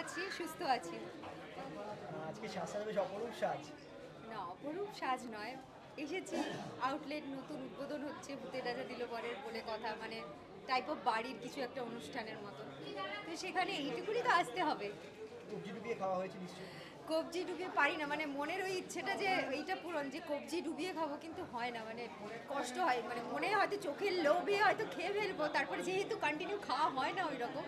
আছি সুস্থ আছি। আজকে সাজটা বেশ অপরূপ সাজ। না অপরূপ সাজ নয়। এসেছি আউটলেট নতুন উদ্বোধন হচ্ছে ভূতে রাজা দিল পরের বলে কথা মানে টাইপ অফ বাড়ির কিছু একটা অনুষ্ঠানের মতো। তো সেখানে এইটুকুনি তো আসতে হবে। কবজি ডুবিয়ে খাওয়া হয়েছে নিশ্চয়ই। কবজি ডুবিয়ে পারি না মানে মনের ওই ইচ্ছেটা যে এইটা পূরণ যে কবজি ডুবিয়ে খাব কিন্তু হয় না মানে কষ্ট হয় মানে মনে হয়তো চোখের লোভে হয়তো খেয়ে ফেলব তারপরে যেহেতু কন্টিনিউ খাওয়া হয় না ওই রকম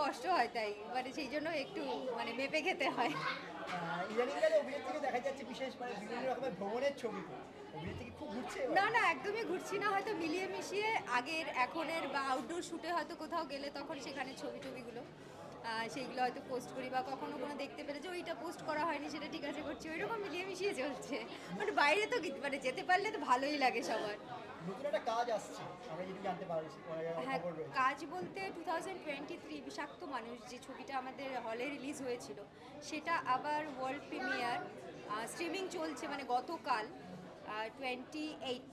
কষ্ট হয় তাই মানে সেই জন্য একটু মানে মেপে খেতে হয়। মানে? না না একদমই ঘুরছি না হয়তো মিলিয়ে মিশিয়ে আগের এখনের বা আউটডোর শুটে হয়তো কোথাও গেলে তখন সেখানে ছবি টবিগুলো সেইগুলো হয়তো পোস্ট করি বা কখনো কোনো দেখতে পেলে যে ওইটা পোস্ট করা হয়নি সেটা ঠিক আছে করছি ওই রকম মিলিয়ে মিশিয়ে চলছে। বাট বাইরে তো মানে যেতে পারলে তো ভালোই লাগে সবার। নতুন একটা কাজ আসছে আমরা যেটুকু জানতে পারছি হ্যাঁ কাজ বলতে টু থাউজেন্ড টোয়েন্টি থ্রি বিষাক্ত মানুষ যে ছবিটা আমাদের হলে রিলিজ হয়েছিল সেটা আবার ওয়ার্ল্ড প্রিমিয়ার স্ট্রিমিং চলছে মানে গতকাল টোয়েন্টি এইট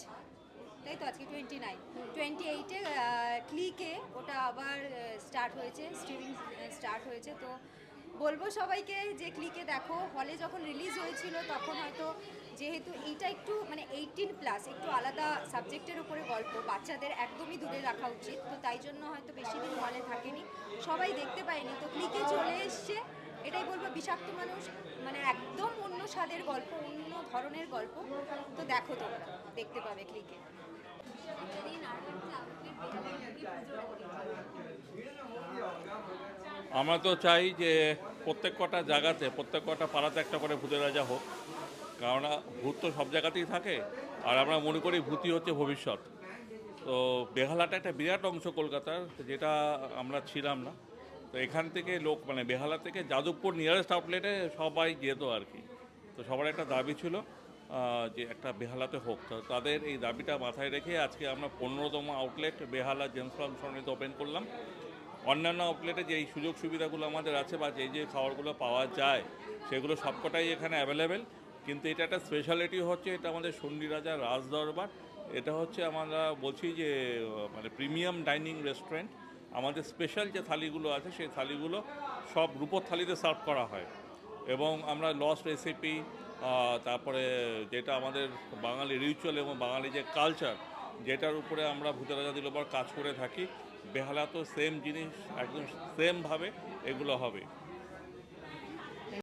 তাই তো আজকে টোয়েন্টি নাইন টোয়েন্টি এইটে ক্লিকে ওটা আবার স্টার্ট হয়েছে স্ট্রিমিং স্টার্ট হয়েছে। তো বলব সবাইকে যে ক্লিকে দেখো হলে যখন রিলিজ হয়েছিল, তখন হয়তো যেহেতু এইটা একটু মানে এইটিন প্লাস একটু আলাদা সাবজেক্টের উপরে গল্প, বাচ্চাদের একদমই দূরে রাখা উচিত। তো তাই জন্য হয়তো বেশি দিন হলে থাকেনি। সবাই দেখতে পায়নি। তো ক্লিকে চলে এসছে, এটাই বলব বিষাক্ত মানুষ মানে একদম অন্য স্বাদের গল্প, অন্য ধরনের গল্প। তো দেখো তোমরা, দেখতে পাবে ক্লিকে আমরা তো চাই যে প্রত্যেক কটা জায়গাতে, প্রত্যেক কটা পাড়াতে একটা করে ভূতের রাজা হোক। কেননা ভূত তো সব জায়গাতেই থাকে। আর আমরা মনে করি ভূতই হচ্ছে ভবিষ্যৎ। তো বেহালাটা একটা বিরাট অংশ কলকাতার, যেটা আমরা ছিলাম না। তো এখান থেকে লোক মানে বেহালা থেকে যাদবপুর নিয়ারেস্ট আউটলেটে সবাই যেত আর কি। তো সবার একটা দাবি ছিল। যে একটা বেহালাতে হোক তাদের এই দাবিটা মাথায় রেখে আজকে আমরা পনেরোতম আউটলেট বেহালা জেমস ফার্ম সরণিতে ওপেন করলাম। অন্যান্য আউটলেটে যে এই সুযোগ সুবিধাগুলো আমাদের আছে বা যেই যে খাবারগুলো পাওয়া যায়, সেগুলো সবকটাই এখানে অ্যাভেলেবেল কিন্তু এটা একটা স্পেশালিটি হচ্ছে, এটা আমাদের সন্ডি রাজা রাজ দরবার এটা হচ্ছে আমরা বলছি যে মানে প্রিমিয়াম ডাইনিং রেস্টুরেন্ট আমাদের স্পেশাল যে থালিগুলো আছে, সেই থালিগুলো সব রূপোর থালিতে সার্ভ করা হয়। এবং আমরা লস রেসিপি তারপরে যেটা আমাদের বাঙালি রিচুয়াল এবং বাঙালি যে কালচার যেটার উপরে আমরা ভূতরাজা দিলবার কাজ করে থাকি, বেহালা তো সেম জিনিস, একদম সেমভাবে এগুলো হবে।